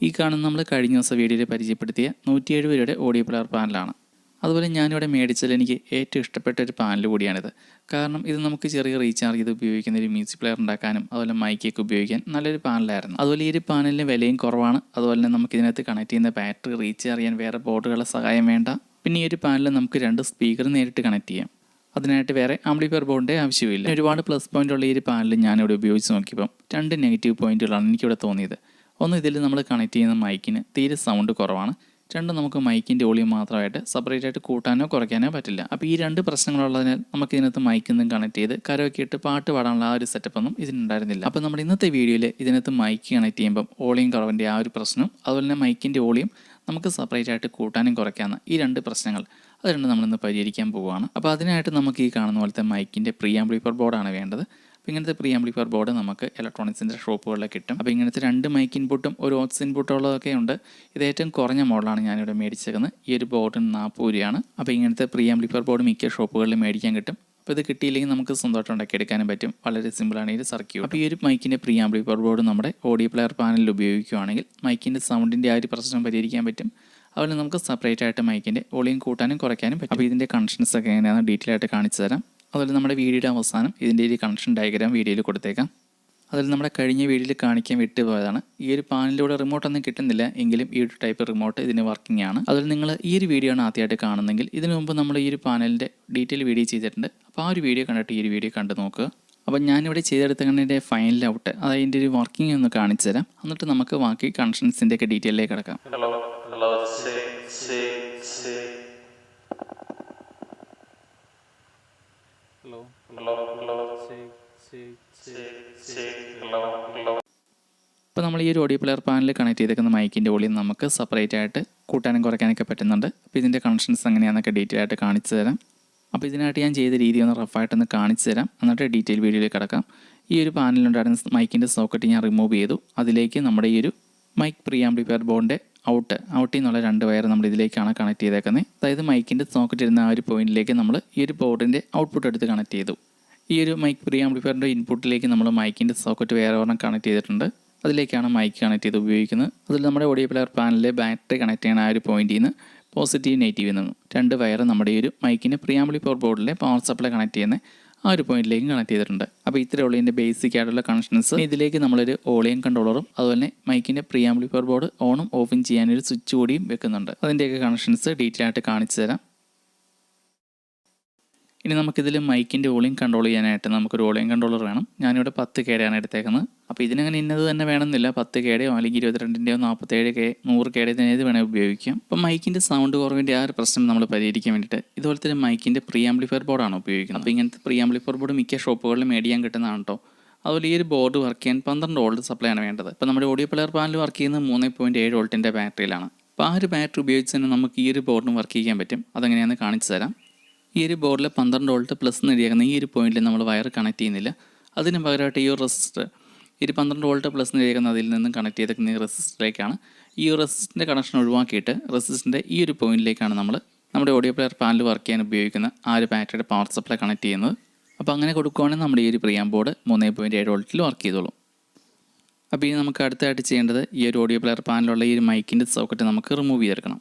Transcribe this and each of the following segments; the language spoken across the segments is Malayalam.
ഈ കാണുന്ന നമ്മൾ കഴിഞ്ഞ ദിവസം വീഡിയോയിൽ പരിചയപ്പെടുത്തിയ നൂറ്റി എഴുപത് ഓഡിയോ പ്ലെയർ പാനലാണ് അതുപോലെ ഞാനിവിടെ മേടിച്ചതിൽ എനിക്ക് ഏറ്റവും ഇഷ്ടപ്പെട്ട ഒരു പാനൽ കൂടിയാണിത്. കാരണം ഇത് നമുക്ക് ചെറിയ റീചാർജ് ചെയ്ത് ഉപയോഗിക്കുന്ന ഒരു മ്യൂസിക് പ്ലെയർ ഉണ്ടാക്കാനും അതുപോലെ മൈക്കൊക്കെ ഉപയോഗിക്കാൻ നല്ലൊരു പാനലായിരുന്നു അതുപോലെ ഈ ഒരു പാനലിന് വിലയും കുറവാണ്. അതുപോലെ തന്നെ നമുക്ക് ഇതിനകത്ത് കണക്ട് ചെയ്യുന്ന ബാറ്ററി റീചാർജ് ചെയ്യാൻ വേറെ ബോർഡുകളുടെ സഹായം വേണ്ട. പിന്നെ ഈ ഒരു പാനലിൽ നമുക്ക് രണ്ട് സ്പീക്കർ നേരിട്ട് കണക്ട് ചെയ്യാം. അതിനായിട്ട് വേറെ ആംപ്ലിഫയർ ബോർഡിന്റെ ആവശ്യമില്ല ഒരുപാട് പ്ലസ് പോയിന്റ് ഉള്ള ഈ ഒരു പാനൽ ഞാനിവിടെ ഉപയോഗിച്ച് നോക്കിയപ്പം രണ്ട് നെഗറ്റീവ് പോയിന്റുകളാണ് എനിക്കിവിടെ തോന്നിയത്. ഒന്ന് ഇതിൽ നമ്മൾ കണക്ട് ചെയ്യുന്ന മൈക്കിന് തീരെ സൗണ്ട് കുറവാണ്. രണ്ട് നമുക്ക് മൈക്കിന്റെ വോളിയം മാത്രമായിട്ട് സെപ്പറേറ്റ് ആയിട്ട് കൂട്ടാനോ കുറയ്ക്കാനോ പറ്റില്ല. അപ്പോൾ ഈ രണ്ട് പ്രശ്നങ്ങളുള്ളതിനാൽ നമുക്ക് ഇതിനകത്ത് മൈക്കിന്നും കണക്ട് ചെയ്ത് കരോക്കെ ഇട്ട് പാട്ട് പാടാനുള്ള ആ ഒരു സെറ്റപ്പ് ഒന്നും ഇതിനുണ്ടായിരുന്നില്ല. അപ്പോൾ നമ്മുടെ ഇന്നത്തെ വീഡിയോയിൽ ഇതിനകത്ത് മൈക്ക് കണക്ട് ചെയ്യുമ്പം വോളിയം കുറവിന്റെ ആ ഒരു പ്രശ്നം അതുപോലെ തന്നെ മൈക്കിന്റെ വോളിയം നമുക്ക് സെപ്പറേറ്റ് ആയിട്ട് കൂട്ടാനും കുറയ്ക്കാവുന്ന ഈ രണ്ട് പ്രശ്നങ്ങൾ. അത് രണ്ട് നമ്മളിന്ന് പരിഹരിക്കാൻ പോവുകയാണ്. അപ്പോൾ അതിനായിട്ട് നമുക്ക് ഈ കാണുന്ന പോലത്തെ മൈക്കിന്റെ പ്രീ ആംപ്ലിഫയർ ബോർഡാണ് വേണ്ടത്. അപ്പോൾ ഇങ്ങനത്തെ പ്രീ ആംപ്ലിഫയർ ബോർഡ് നമുക്ക് ഇലക്ട്രോണിക്സിന്റെ ഷോപ്പുകളിൽ കിട്ടും. അപ്പോൾ ഇങ്ങനത്തെ രണ്ട് മൈക്ക് ഇൻപുട്ടും ഒരു ഓക്സ് ഇൻപുട്ടും ഉള്ളതൊക്കെ ഉണ്ട്. ഇത് ഏറ്റവും കുറഞ്ഞ മോഡലാണ് ഞാനിവിടെ മേടിച്ചേക്കുന്നത്. ഈ ഒരു ബോർഡിന് നാൽപ്പത് രൂപയാണ് അപ്പോൾ ഇങ്ങനത്തെ പ്രീ ആംപ്ലിഫയർ ബോർഡ് മിക്ക ഷോപ്പുകളിൽ മേടിക്കാൻ കിട്ടും. അപ്പോൾ ഇത് കിട്ടിയില്ലെങ്കിൽ നമുക്ക് സ്വന്തമായിട്ട് ഉണ്ടാക്കിയെടുക്കാനും പറ്റും. വളരെ സിമ്പിളാണ് ഈ സർക്യൂട്ട് അപ്പോൾ ഈ ഒരു മൈക്കിന്റെ പ്രീ ആംപ്ലിഫയർ ബോർഡ് നമ്മുടെ ഓഡിയോ പ്ലെയർ പാനലിൽ ഉപയോഗിക്കുകയാണെങ്കിൽ മൈക്കിന്റെ സൗണ്ടിന്റെ ആ ഒരു പ്രശ്നം പരിഹരിക്കാൻ പറ്റും. അതുപോലെ നമുക്ക് സെപ്പറേറ്റ് ആയിട്ട് മൈക്കിന്റെ വോളിയം കൂട്ടാനും കുറയ്ക്കാനും പറ്റും. അപ്പോൾ ഇതിന്റെ കണക്ഷൻസ് ഒക്കെ എങ്ങനെയാണെന്ന് ഡീറ്റെയിൽ ആയിട്ട് കാണിച്ചു തരാം. അതുപോലെ നമ്മുടെ വീഡിയോയുടെ അവസാനം ഇതിന്റെ ഒരു കണക്ഷൻ ഡയഗ്രാം വീഡിയോയിൽ കൊടുത്തേക്കാം. അതിൽ നമ്മുടെ കഴിഞ്ഞ വീഡിയോയിൽ കാണിക്കാൻ വിട്ടുപോയതാണ് ഈ ഒരു പാനലിലൂടെ റിമോട്ടൊന്നും കിട്ടുന്നില്ല എങ്കിലും ഈ ഒരു ടൈപ്പ് റിമോട്ട് ഇതിന് വർക്കിംഗ് ആണ്. അതിൽ നിങ്ങൾ ഈ ഒരു വീഡിയോ ആണ് ആദ്യമായിട്ട് കാണുന്നതെങ്കിൽ ഇതിനു മുമ്പ് നമ്മൾ ഈ ഒരു പാനലിന്റെ ഡീറ്റെയിൽ വീഡിയോ ചെയ്തിട്ടുണ്ട്. അപ്പോൾ ആ ഒരു വീഡിയോ കണ്ടിട്ട് ഈ ഒരു വീഡിയോ കണ്ടു നോക്കുക. അപ്പോൾ ഞാനിവിടെ ചെയ്തെടുത്തതിന്റെ ഫൈനൽ ഔട്ട് അതായത് ഒരു വർക്കിംഗ് ഒന്ന് കാണിച്ചു തരാം. എന്നിട്ട് നമുക്ക് ബാക്കി കണക്ഷൻസിന്റെയൊക്കെ ഡീറ്റെയിലേക്ക് കിടക്കാം Hello, hello, sick, sick, sick. Hello, hello, hello, sick, sick, sick, sick. Hello, hello. ഇപ്പോൾ നമ്മൾ ഈ ഒരു ഓഡിയോ പ്ലെയർ പാനൽ കണക്ട് ചെയ്തേക്കുന്ന മൈക്കിന്റെ വോളിയം നമുക്ക് സെപ്പറേറ്റ് ആയിട്ട് കൂട്ടാനും കുറയ്ക്കാനൊക്കെ പറ്റുന്നുണ്ട്. അപ്പോൾ ഇതിന്റെ കണക്ഷൻസ് എങ്ങനെയാണെന്നൊക്കെ ഡീറ്റെയിൽ ആയിട്ട് കാണിച്ചു തരാം. അപ്പോൾ ഇതിനായിട്ട് ഞാൻ ചെയ്ത രീതി ഒന്ന് റഫായിട്ടൊന്ന് കാണിച്ചു തരാം. എന്നിട്ട് ഡീറ്റെയിൽ വീഡിയോയിൽ കിടക്കാം. ഈ ഒരു പാനലുണ്ടായിരുന്ന മൈക്കിന്റെ സോക്കറ്റ് ഞാൻ റിമൂവ് ചെയ്തു. അതിലേക്ക് നമ്മുടെ ഈ ഒരു മൈക്ക് പ്രീ ആംപ്ലിഫയർ ബോർഡിന്റെ ഔട്ട് ഔട്ടിൽ നിന്നുള്ള രണ്ട് വയർ നമ്മൾ ഇതിലേക്കാണ് കണക്ട് ചെയ്തേക്കുന്നത് അതായത് മൈക്കിന്റെ സോക്കറ്റ് ഇരുന്ന ആ ഒരു പോയിന്റിലേക്ക് നമ്മൾ ഈ ഒരു ബോർഡിന്റെ ഔട്ട്പുട്ട് എടുത്ത് കണക്ട് ചെയ്തു. ഈ ഒരു മൈക്ക് പ്രീ ആംപ്ലിഫയറിന്റെ ഇൻപുട്ടിലേക്ക് നമ്മൾ മൈക്കിന്റെ സോക്കറ്റ് വേറെ ഒരെണ്ണം കണക്ട് ചെയ്തിട്ടുണ്ട്. അതിലേക്കാണ് മൈക്ക് കണക്ട് ചെയ്ത് ഉപയോഗിക്കുന്നത്. അതിൽ നമ്മുടെ ഓഡിയോ പ്ലെയർ പാനലിലെ ബാറ്ററി കണക്ട് ചെയ്യുന്ന ആ ഒരു പോയിന്റിൽ നിന്ന് പോസിറ്റീവ് നെഗറ്റീവ് നിന്നും രണ്ട് വയർ നമ്മുടെ ഈ ഒരു മൈക്കിന് പ്രിയാമ്പിളി പവർ ബോർഡിലെ പവർ സപ്ലൈ കണക്ട് ചെയ്യുന്ന ആ ഒരു പോയിന്റിലേക്കും കണക്ട് ചെയ്തിട്ടുണ്ട്. അപ്പോൾ ഇത്രയേ ഉള്ളൂ ഇതിന്റെ ബേസിക് ആയിട്ടുള്ള കണക്ഷൻസ് ഇതിലേക്ക് നമ്മളൊരു ഓളിയം കൺട്രോളറും അതുപോലെ മൈക്കിന്റെ പ്രിയാമ്പിളി പവർ ബോർഡ് ഓണും ഓഫും ചെയ്യാനൊരു സ്വിച്ച് കൂടിയും വെക്കുന്നുണ്ട്. അതിന്റെയൊക്കെ കണക്ഷൻസ് ഡീറ്റെയിൽ ആയിട്ട് കാണിച്ചു തരാം. ഇനി നമുക്കിതിൽ മൈക്കിന്റെ വോളിയം കൺട്രോൾ ചെയ്യാനായിട്ട് നമുക്കൊരു വോളിയം കൺട്രോളർ വേണം. ഞാനിവിടെ പത്ത് കേടെയാണ് എടുത്തേക്കുന്നത്. അപ്പോൾ ഇതിനങ്ങനെ ഇന്നത് തന്നെ വേണമെന്നില്ല. പത്ത് കേടയോ അല്ലെങ്കിൽ ഇരുപത്തിരണ്ടിന്റെയോ നാൽപ്പത്തേഴ് കെ നൂറ് കേടെ ഏത് വേണേൽ ഉപയോഗിക്കാം. അപ്പോൾ മൈക്കിന്റെ സൗണ്ട് കുറവിന്റെ ആ ഒരു പ്രശ്നം നമ്മൾ പരിഹരിക്കാൻ വേണ്ടിയിട്ട് ഇതുപോലെ തന്നെ മൈക്കിന്റെ പ്രീ ആംപ്ലിഫയർ ബോർഡാണ് ഉപയോഗിക്കുന്നത്. അപ്പോൾ ഇങ്ങനത്തെ പ്രീ ആംപ്ലിഫയർ ബോർഡ് മിക്ക ഷോപ്പുകളിലും മേടിക്കാൻ കിട്ടുന്നതാണ് കേട്ടോ അതുപോലെ ഈ ഒരു ബോർഡ് വർക്ക് ചെയ്യാൻ പന്ത്രണ്ട് വോൾട്ട് സപ്ലൈ ആണ് വേണ്ടത്. ഇപ്പോൾ നമ്മുടെ ഓഡിയോ പ്ലെയർ പാനൽ വർക്ക് ചെയ്യുന്നത് മൂന്ന് പോയിന്റ് ഏഴ് വോൾട്ടിന്റെ ബാറ്ററിയിലാണ് അപ്പോൾ ആ ഒരു ബാറ്ററി ഉപയോഗിച്ച് തന്നെ നമുക്ക് ഈ ഒരു ബോർഡിന് വർക്ക് ചെയ്യാൻ പറ്റും. അതെങ്ങനെയാണെന്ന് കാണിച്ചു തരാം. ഈ ഒരു ബോർഡിൽ പന്ത്രണ്ട് വോൾട്ട് പ്ലസ് നേടിയാക്കുന്ന ഈ ഒരു പോയിന്റിൽ നമ്മൾ വയർ കണക്ട് ചെയ്യുന്നില്ല. അതിന് പകരമായിട്ട് ഈ ഒരു റെസിസ്റ്റർ ഈ ഒരു പന്ത്രണ്ട് വോൾട്ട് പ്ലസ് നേടിയാക്കുന്ന അതിൽ നിന്നും കണക്ട് ചെയ്തേക്കുന്ന ഈ റെസിസ്റ്ററിലേക്കാണ് ഈ റെസിസ്റ്ററിന്റെ കണക്ഷൻ ഒഴിവാക്കിയിട്ട് റെസിസ്റ്ററിന്റെ ഈ ഒരു പോയിന്റിലേക്കാണ് നമ്മൾ നമ്മുടെ ഓഡിയോ പ്ലെയർ പാനൽ വർക്ക് ചെയ്യാൻ ഉപയോഗിക്കുന്ന ആ ഒരു ബാറ്ററിയുടെ പവർ സപ്ലൈ കണക്ട് ചെയ്യുന്നത്. അപ്പോൾ അങ്ങനെ കൊടുക്കുവാണെങ്കിൽ നമ്മുടെ ഈ ഒരു പ്രിയാം ബോർഡ് മൂന്ന് പോയിന്റ് ഏഴ് വോൾട്ടിൽ വർക്ക് ചെയ്തോളും. അപ്പോൾ ഇനി നമുക്ക് അടുത്തായിട്ട് ചെയ്യേണ്ടത് ഈ ഒരു ഓഡിയോ പ്ലെയർ പാനലുള്ള ഈ ഒരു മൈക്കിന്റെ സോക്കറ്റ് നമുക്ക് റിമൂവ് ചെയ്തെടുക്കണം.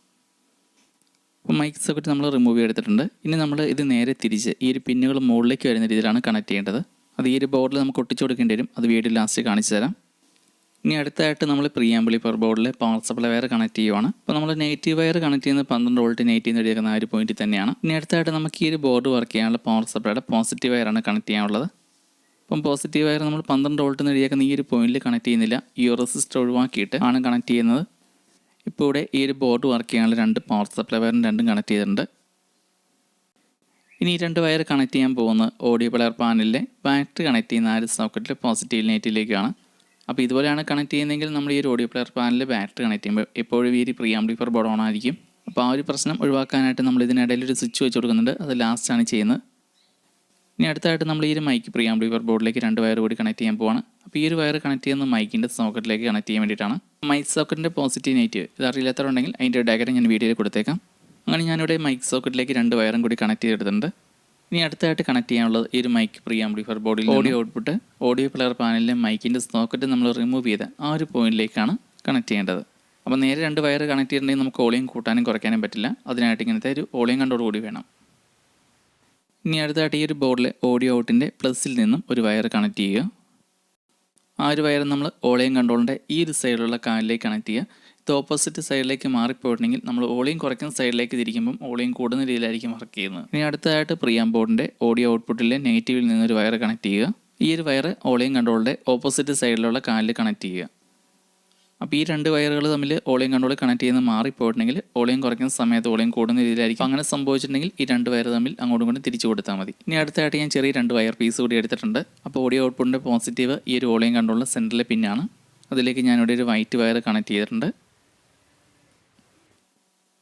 മൈക്ക് സോക്കറ്റ് നമ്മൾ റിമൂവ് ചെയ്തിട്ടുണ്ട് ഇനി നമ്മൾ ഇത് നേരെ തിരിച്ച് ഈ ഒരു പിന്നുകൾ മുകളിലേക്ക് വരുന്ന രീതിയിലാണ് കണക്ട് ചെയ്യേണ്ടത്. അത് ഈ ഒരു ബോർഡിൽ നമുക്ക് ഒട്ടിച്ചു കൊടുക്കേണ്ടി വരും. അത് വീഡിയോ ലാസ്റ്റ് കാണിച്ചു തരാം. ഇനി അടുത്തായിട്ട് നമ്മൾ പ്രിയാമ്പിളി പവർ ബോർഡിൽ പവർ സപ്ലൈ വയർ കണക്ട് ചെയ്യുവാണ്. അപ്പോൾ നമ്മൾ നെഗറ്റീവ് വയർ കണക്ട് ചെയ്യുന്നത് പന്ത്രണ്ട് വോൾട്ട് നെഗറ്റീവ് എടുക്കുന്ന ആ ഒരു പോയിന്റിൽ തന്നെയാണ്. ഇനി അടുത്തായിട്ട് നമുക്ക് ഈ ഒരു ബോർഡ് വർക്ക് ചെയ്യാനുള്ള പവർ സപ്ലൈയുടെ പോസിറ്റീവ് വയറാണ് കണക്ട് ചെയ്യാനുള്ളത്. അപ്പം പോസിറ്റീവ് വയർ നമ്മൾ പന്ത്രണ്ട് വോൾട്ട് നേടിയേക്കുന്ന ഈ ഒരു പോയിന്റിൽ കണക്ട് ചെയ്യുന്നില്ല. ഈ റെസിസ്റ്റർ ഒഴിവാക്കിയിട്ട് ആണ് കണക്ട് ചെയ്യുന്നത്. ഇപ്പോൾ ഇവിടെ ഈ ഒരു ബോർഡ് വർക്ക് ചെയ്യാനുള്ള രണ്ട് പവർ സപ്ലൈ വയറും രണ്ടും കണക്ട് ചെയ്തിട്ടുണ്ട്. ഇനി ഈ രണ്ട് വയർ കണക്ട് ചെയ്യാൻ പോകുന്ന ഓഡിയോ പ്ലെയർ പാനലിലെ ബാറ്ററി കണക്ട് ചെയ്യുന്ന ആ ഒരു സോക്കറ്റിൽ പോസിറ്റീവ് നെഗറ്റീവിലേക്കാണ് അപ്പോൾ ഇതുപോലെയാണ് കണക്ട് ചെയ്യുന്നതെങ്കിൽ നമ്മൾ ഈ ഒരു ഓഡിയോ പ്ലെയർ പാനലിൽ ബാറ്ററി കണക്ട് ചെയ്യുമ്പോൾ എപ്പോഴും ഈ ഒരു പ്രീ ബോർഡ് ഓൺ ആയിരിക്കും. അപ്പോൾ ആ ഒരു പ്രശ്നം ഒഴിവാക്കാനായിട്ട് നമ്മൾ ഇതിനിടയിൽ ഒരു സ്വിച്ച് വെച്ച് കൊടുക്കുന്നുണ്ട്. അത് ലാസ്റ്റാണ് ചെയ്യുന്നത്. ഇനി അടുത്തായിട്ട് നമ്മൾ ഈ ഒരു മൈക്ക് പ്രീ ബോർഡിലേക്ക് രണ്ട് വയർ കൂടി കണക്ട് ചെയ്യാൻ പോവാണ്. അപ്പോൾ ഈ ഒരു വയർ കണക്ട് ചെയ്യുന്ന മൈക്കിന്റെ സോക്കറ്റിലേക്ക് കണക്ട് ചെയ്യാൻ വേണ്ടിയിട്ടാണ്. മൈക്ക് സോക്കറ്റിന്റെ പോസിറ്റീവ് നെഗറ്റീവ് ഇത് അറിയില്ലാത്തവരുണ്ടെങ്കിൽ അതിന്റെ ഡയഗ്രം ഞാൻ വീഡിയോയിൽ കൊടുത്തേക്കാം. അങ്ങനെ ഞാനിവിടെ മൈക്ക് സോക്കറ്റിലേക്ക് രണ്ട് വയറും കൂടി കണക്ട് ചെയ്തെടുത്തിട്ടുണ്ട്. ഇനി അടുത്തായിട്ട് കണക്ട് ചെയ്യാനുള്ളത് ഈ ഒരു മൈക്ക് പ്രീ ആംപ്ലിഫയർ ബോഡിയിൽ ഓഡിയോ ഔട്ട്പുട്ട് ഓഡിയോ പ്ലെയർ പാനലിലെ മൈക്കിന്റെ സോക്കറ്റ് നമ്മൾ റിമൂവ് ചെയ്ത് ആ ഒരു പോയിന്റിലേക്കാണ് കണക്ട് ചെയ്യേണ്ടത്. അപ്പോൾ നേരെ രണ്ട് വയർ കണക്ട് ചെയ്തിട്ടുണ്ടെങ്കിൽ നമുക്ക് ഓളിയം കൂട്ടാനും കുറയ്ക്കാനും പറ്റില്ല. അതിനായിട്ട് ഇങ്ങനത്തെ ഒരു ഓളിയം കണ്ടോട് കൂടി വേണം. ഇനി അടുത്തായിട്ട് ഈ ഒരു ബോർഡിലെ ഓഡിയോ ഔട്ടിന്റെ പ്ലസിൽ നിന്നും ഒരു വയർ കണക്ട് ചെയ്യുക. ആ ഒരു വയർ നമ്മൾ ഓളയും കൺട്രോളിന്റെ ഈ ഒരു സൈഡിലുള്ള കാലിലേക്ക് കണക്ട് ചെയ്യുക ഇത് ഓപ്പോസിറ്റ് സൈഡിലേക്ക് മാറിപ്പോയിട്ടുണ്ടെങ്കിൽ നമ്മൾ ഓളിയും കുറയ്ക്കുന്ന സൈഡിലേക്ക് തിരിക്കുമ്പം ഓളിയും കൂടുന്ന രീതിയിലായിരിക്കും വർക്ക് ചെയ്യുന്നത്. ഇനി അടുത്തതായിട്ട് പ്രിയാം ബോർഡിന്റെ ഓഡിയോ ഔട്ട്പുട്ടിലെ നെഗറ്റീവിൽ നിന്നൊരു വയർ കണക്ട് ചെയ്യുക. ഈ ഒരു വയർ ഓളിയും കൺട്രോളിന്റെ ഓപ്പോസിറ്റ് സൈഡിലുള്ള കാലിൽ കണക്ട് ചെയ്യുക. അപ്പോൾ ഈ രണ്ട് വയറുകൾ തമ്മിൽ ഓളിയം കൺട്രോൾ കണക്ട് ചെയ്യുന്ന മാറിപ്പോയിട്ടുണ്ടെങ്കിൽ ഓളിയം കുറയ്ക്കുന്ന സമയത്ത് ഓളിയം കൂടുന്ന രീതിയിലായിരിക്കും. അങ്ങനെ സംഭവിച്ചിട്ടുണ്ടെങ്കിൽ ഈ രണ്ട് വയർ തമ്മിൽ അങ്ങോട്ടും ഇങ്ങോട്ടും തിരിച്ചു കൊടുത്താൽ മതി. ഇനി അടുത്തായിട്ട് ഞാൻ ചെറിയ രണ്ട് വയർ പീസ് കൂടി എടുത്തിട്ടുണ്ട്. അപ്പോൾ ഓഡിയോ ഔട്ട്പുട്ടിന്റെ പോസിറ്റീവ് ഈ ഒരു ഓളിയം കൺട്രോളിന്റെ സെന്ററിലെ പിന്നാണ് അതിലേക്ക് ഞാനിവിടെ ഒരു വൈറ്റ് വയർ കണക്ട് ചെയ്തിട്ടുണ്ട്.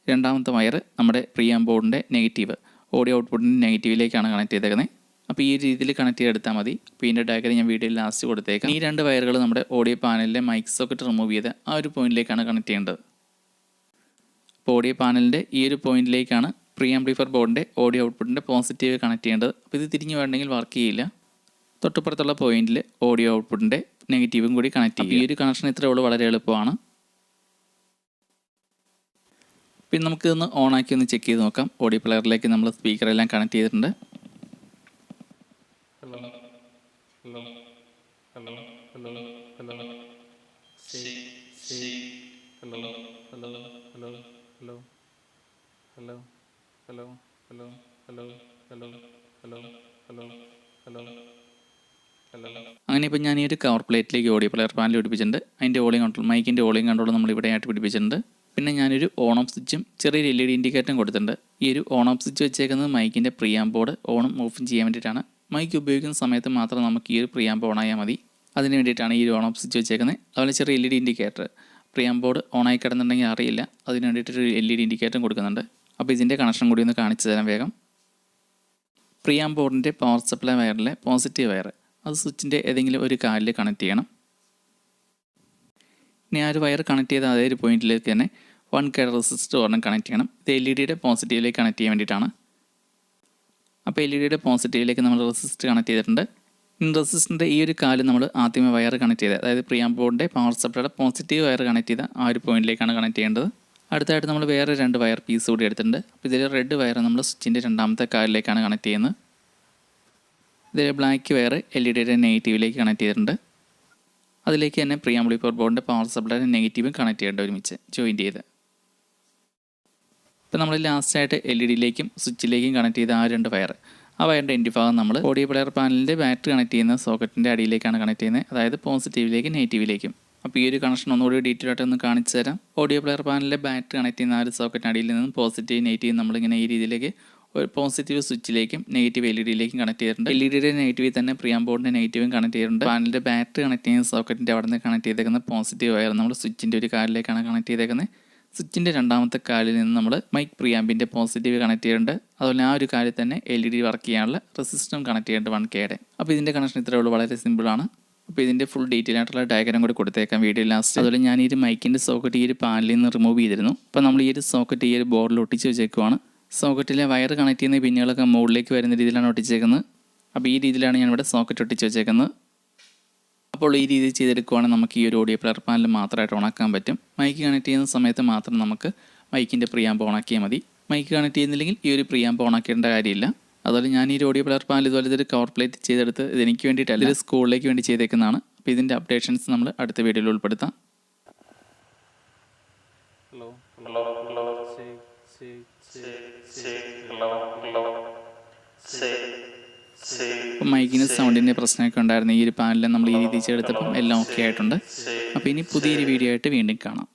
രണ്ടാമത്തെ വയർ നമ്മുടെ പ്രിയാം ബോർഡിന്റെ നെഗറ്റീവ് ഓഡിയോ ഔട്ട്പുട്ടിന്റെ നെഗറ്റീവിലേക്കാണ് കണക്ട് ചെയ്തേക്കുന്നത് അപ്പോൾ ഈ രീതിയിൽ കണക്ട് ചെയ്തെടുത്താൽ മതി. അപ്പോൾ ഇതിന്റെ ഡയഗ്രം ഞാൻ വീഡിയോയിൽ ലാസ്റ്റ് കൊടുത്തേക്കാം. ഈ രണ്ട് വയറുകൾ നമ്മുടെ ഓഡിയോ പാനലിലെ മൈക്ക് സോക്കറ്റ് റിമൂവ് ചെയ്ത് ആ ഒരു പോയിന്റിലേക്കാണ് കണക്ട് ചെയ്യേണ്ടത്. അപ്പോൾ ഓഡിയോ പാനലിന്റെ ഈ ഒരു പോയിന്റിലേക്കാണ് പ്രീ ആംപ്ലിഫർ ബോർഡിന്റെ ഓഡിയോ ഔട്ട്പുട്ടിന്റെ പോസിറ്റീവ് കണക്ട് ചെയ്യേണ്ടത്. അപ്പോൾ ഇത് തിരിഞ്ഞു വേണമെങ്കിൽ വർക്ക് ചെയ്യില്ല. തൊട്ടുപുറത്തുള്ള പോയിന്റിൽ ഓഡിയോ ഔട്ട്പുട്ടിന്റെ നെഗറ്റീവും കൂടി കണക്ട് ചെയ്യും ഈ ഒരു കണക്ഷൻ ഇത്രയേ ഉള്ളൂ വളരെ എളുപ്പമാണ്. പിന്നെ നമുക്കിതൊന്ന് ഓണാക്കി ഒന്ന് ചെക്ക് ചെയ്ത് നോക്കാം. ഓഡിയോ പ്ലെയറിലേക്ക് നമ്മൾ സ്പീക്കറെല്ലാം കണക്ട് ചെയ്തിട്ടുണ്ട് hello, hello, hello, hello, hello, see, see, hello, hello, hello, hello, hello, hello, hello, hello, hello, hello, hello, hello. അങ്ങനെ ഇപ്പം ഞാൻ ഈ ഒരു കവർ പ്ലേറ്റിലേക്ക് ഓഡിയോ പ്ലെയർ പാനൽ പിടിപ്പിച്ചിട്ടുണ്ട് അതിന്റെ ഓളിംഗ് കൺട്രോൾ മൈക്കിന്റെ ഓളിംഗ് കൺട്രോൾ നമ്മൾ ഇവിടെ ആയിട്ട് പിടിപ്പിച്ചിട്ടുണ്ട് പിന്നെ ഞാനൊരു ഓൺ ഓഫ് സ്വിച്ചും ചെറിയൊരു എൽ ഇ ഡി ഇൻഡിക്കേറ്ററും കൊടുത്തിട്ടുണ്ട് ഈ ഒരു ഓൺ ഓഫ് സ്വിച്ച് വെച്ചേക്കുന്നത് മൈക്കിന്റെ പ്രിയാം ബോർഡ് ഓണും ഓഫും ചെയ്യാൻ വേണ്ടിയിട്ടാണ് മൈക്ക് ഉപയോഗിക്കുന്ന സമയത്ത് മാത്രം നമുക്ക് ഈ ഒരു പ്രിയാമ്പ് ഓൺ ആയാൽ മതി. അതിന് വേണ്ടിയിട്ടാണ് ഈ ഒരു ഓഫ് സ്വിച്ച് വെച്ചേക്കുന്നത്. അതുപോലെ ചെറിയ L E D indicator preamp board ഓണായി കിടന്നുണ്ടെങ്കിൽ അറിയില്ല. അതിന് വേണ്ടിയിട്ടൊരു എൽ ഇ ഡി ഇൻഡിക്കേറ്ററും കൊടുക്കുന്നുണ്ട്. അപ്പോൾ ഇതിന്റെ കണക്ഷൻ കൂടി ഒന്ന് കാണിച്ചു തരാം വേഗം. പ്രിയാം ബോർഡിന്റെ പവർ സപ്ലൈ വയറിലെ പോസിറ്റീവ് വയർ അത് സ്വിച്ചിന്റെ ഏതെങ്കിലും ഒരു കാലിൽ കണക്ട് ചെയ്യണം. ഇനി ആ ഒരു വയർ കണക്ട് ചെയ്ത അതേ ഒരു പോയിന്റിലേക്ക് തന്നെ വൺ കെ റെസിസ്റ്റർ ഒരെണ്ണം കണക്ട് ചെയ്യണം. ഇത് എൽ ഇ ഡിയുടെ പോസിറ്റീവിലേക്ക് കണക്ട് ചെയ്യാൻ വേണ്ടിയിട്ടാണ്. അപ്പോൾ എൽ ഇ ഡിയുടെ പോസിറ്റീവിലേക്ക് നമ്മൾ റെസിസ്റ്റ് കണക്ട് ചെയ്തിട്ടുണ്ട്. റെസിസ്റ്ററിന്റെ ഈ ഒരു കാൽ നമ്മൾ ആദ്യമേ വയർ കണക്ട് ചെയ്തത് അതായത് പ്രിയാം ബോർഡിന്റെ പവർ സപ്ലൈയുടെ പോസിറ്റീവ് വയർ കണക്ട് ചെയ്ത ആ ഒരു പോയിന്റിലേക്കാണ് കണക്ട് ചെയ്യേണ്ടത്. അടുത്തായിട്ട് നമ്മൾ വേറെ രണ്ട് വയർ പീസ് കൂടി എടുത്തിട്ടുണ്ട്. അപ്പോൾ ഇതിൽ റെഡ് വയർ നമ്മൾ സ്വിച്ചിന്റെ രണ്ടാമത്തെ കാലിലേക്കാണ് കണക്ട് ചെയ്യുന്നത്. ഇതിൽ ബ്ലാക്ക് വയർ എൽ ഇ ഡിയുടെ നെഗറ്റീവിലേക്ക് കണക്ട് ചെയ്തിട്ടുണ്ട്. അതിലേക്ക് തന്നെ പ്രിയാമ്പിളി പവർ ബോർഡിന്റെ പവർ സപ്ലൈയുടെ നെഗറ്റീവും കണക്ട് ചെയ്യേണ്ട ഒരുമിച്ച് ജോയിന്റ് ചെയ്ത്. ഇപ്പോൾ നമ്മൾ ലാസ്റ്റായിട്ട് എൽ ഇ ഡിയിലേക്കും സ്വിച്ചിലേക്കും കണക്ട് ചെയ്ത ആ രണ്ട് വയർ. ആ വയറിന്റെ എന്റെ ഭാഗം നമ്മൾ ഓഡിയോ പ്ലെയർ പാനലിന്റെ ബാറ്ററി കണക്ട് ചെയ്യുന്ന സോക്കറ്റിന്റെ അടിയിലേക്കാണ് കണക്ട് ചെയ്യുന്നത്. അതായത് പോസിറ്റീവിലേക്കും നെഗറ്റീവിലേക്കും അപ്പോൾ ഈ ഒരു കണക്ഷൻ ഒന്നുകൂടി ഡീറ്റെയിൽ ആയിട്ട് ഒന്ന് കാണിച്ചു തരാം. ഓഡിയോ പ്ലെയർ പാനലിലെ ബാറ്ററി കണക്ട് ചെയ്യുന്ന ആ ഒരു സോക്കറ്റിന് അടിയിൽ നിന്നും പോസിറ്റീവ് നെഗറ്റീവ് നമ്മളിങ്ങനെ ഈ രീതിയിലേക്ക് ഒരു പോസിറ്റീവ് സ്വിച്ചിലേക്കും നെഗറ്റീവ് എൽ ഇ ഡിയിലേക്കും കണക്ട് ചെയ്തിട്ടുണ്ട്. എൽ ഇ ഡിയുടെ നെഗറ്റീവിൽ തന്നെ പ്രിയാം ബോർഡിന്റെ നെഗറ്റീവും കണക്ട് ചെയ്തിട്ടുണ്ട്. പാനലിന്റെ ബാറ്ററി കണക്ട് ചെയ്യുന്ന സോക്കറ്റിന്റെ അവിടെ നിന്ന് കണക്ട് ചെയ്തേക്കുന്ന പോസിറ്റീവ് വയർ നമ്മൾ സ്വിച്ചിന്റെ ഒരു കാലിലേക്കാണ് കണക്ട് ചെയ്തേക്കുന്നത്. സ്വിച്ചിന്റെ രണ്ടാമത്തെ കാലിൽ നിന്ന് നമ്മൾ മൈക്ക് പ്രിയാമ്പിന്റെ പോസിറ്റീവ് കണക്ട് ചെയ്യേണ്ടത് അതുപോലെ ആ ഒരു കാലിൽ തന്നെ എൽ ഇ ഡി വർക്ക് ചെയ്യാനുള്ള റെസിസ്റ്ററും കണക്ട് ചെയ്യേണ്ടത് വൺ കെയുടെ അപ്പോൾ ഇതിന്റെ കണക്ഷൻ ഇത്രയേ ഉള്ളൂ വളരെ സിമ്പിളാണ് അപ്പോൾ ഇതിന്റെ ഫുൾ ഡീറ്റെയിൽ ആയിട്ടുള്ള ഡയഗ്രാം കൂടി കൊടുത്തേക്കാം വീഡിയോ ലാസ്റ്റ് അതുപോലെ ഞാൻ ഈ ഒരു മൈക്കിന്റെ സോക്കറ്റ് ഈ ഒരു പാനലിൽ നിന്ന് റിമൂവ് ചെയ്തിരുന്നു. അപ്പോൾ നമ്മൾ ഈ ഒരു സോക്കറ്റ് ഈ ഒരു ബോർഡിൽ ഒട്ടിച്ച് വെച്ചേക്കുവാണ്. സോക്കറ്റിലെ വയർ കണക്ട് ചെയ്യുന്ന പിന്നുകളൊക്കെ മുകളിലേക്ക് വരുന്ന രീതിയിലാണ് ഒട്ടിച്ചേക്കുന്നത്. അപ്പോൾ ഈ രീതിയിലാണ് ഞാൻ ഇവിടെ സോക്കറ്റ് ഒട്ടിച്ച് വെച്ചേക്കുന്നത്. അപ്പോൾ ഈ രീതിയിൽ ചെയ്തെടുക്കുവാണെങ്കിൽ നമുക്ക് ഈ ഒരു ഓഡിയോ പ്ലെയർ പാനൽ മാത്രമായിട്ട് ഓണാക്കാൻ പറ്റും. മൈക്ക് കണക്ട് ചെയ്യുന്ന സമയത്ത് മാത്രം നമുക്ക് മൈക്കിന്റെ പ്രിയാമ്പ് ഓണാക്കിയാൽ മതി. മൈക്ക് കണക്ട് ചെയ്യുന്നില്ലെങ്കിൽ ഈ ഒരു പ്രിയാമ്പ് ഓണാക്കേണ്ട കാര്യമില്ല. അതുപോലെ ഞാൻ ഈ ഓഡിയോ പ്ലെയർ പാനൽ ഇതുപോലെ ഇതൊരു കവർ പ്ലേറ്റ് ചെയ്തെടുത്ത് ഇത് എനിക്ക് വേണ്ടിയിട്ടല്ല ഇത് സ്കൂളിലേക്ക് വേണ്ടി ചെയ്തേക്കുന്നതാണ്. അപ്പോൾ ഇതിന്റെ അപ്ഡേഷൻസ് നമ്മൾ അടുത്ത വീഡിയോയിൽ ഉൾപ്പെടുത്താം. C, അപ്പോൾ മൈക്കിന് സൗണ്ടിന്റെ പ്രശ്നമൊക്കെ ഉണ്ടായിരുന്നു ഈ ഒരു പാനലിൽ നമ്മൾ ഈ രീതിയിൽ ചേർത്തപ്പം എല്ലാം ഓക്കെ ആയിട്ടുണ്ട്. അപ്പോൾ ഇനി പുതിയൊരു വീഡിയോ ആയിട്ട് വീണ്ടും കാണാം.